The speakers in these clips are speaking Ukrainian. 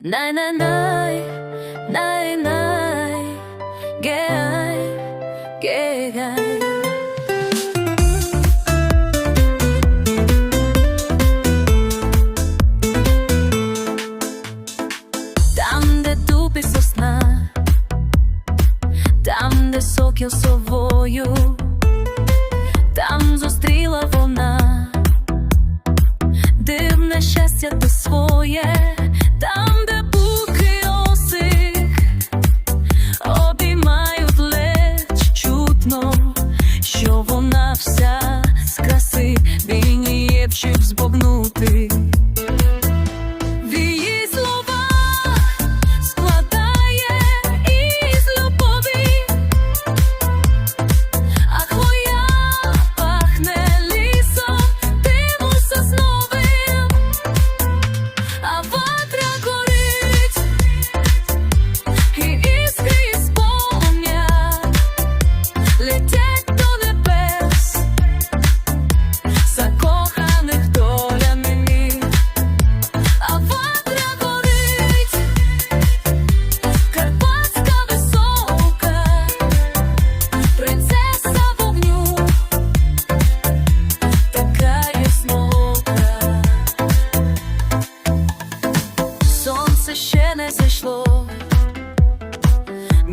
Най най най най най гей гей. Там, де дуб і сосна, там, де сокіл совою, там зустріла вона. Дивне щастя ти своє,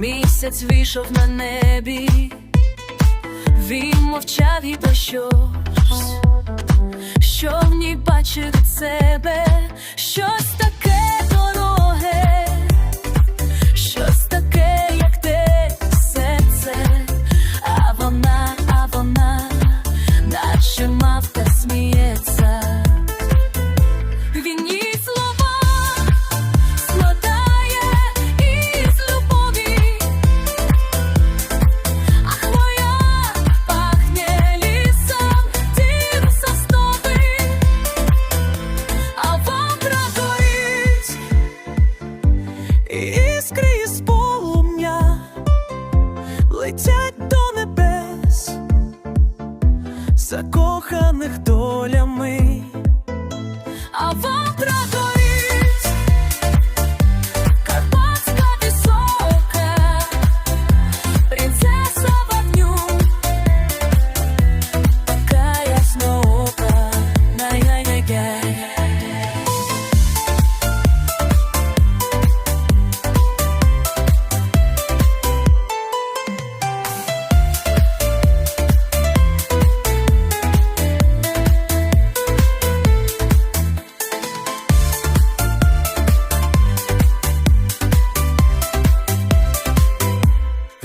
місяць вийшов на небі, він мовчав і про що в ній бачив від себе, щось таке дороге, щось таке, як те серце, а вона, а вона, наче мавка закоханих долями. А ватра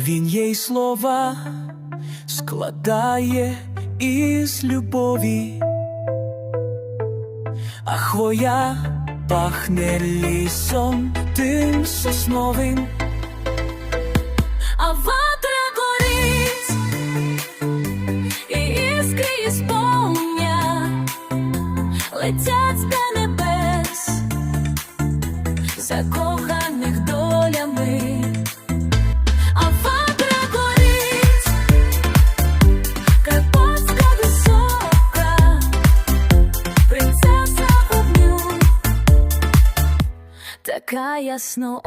Він їй слова складає із любові, а хвоя пахне лісом тим сосновим. А ватря горить, і іскри із полум'я バイアスの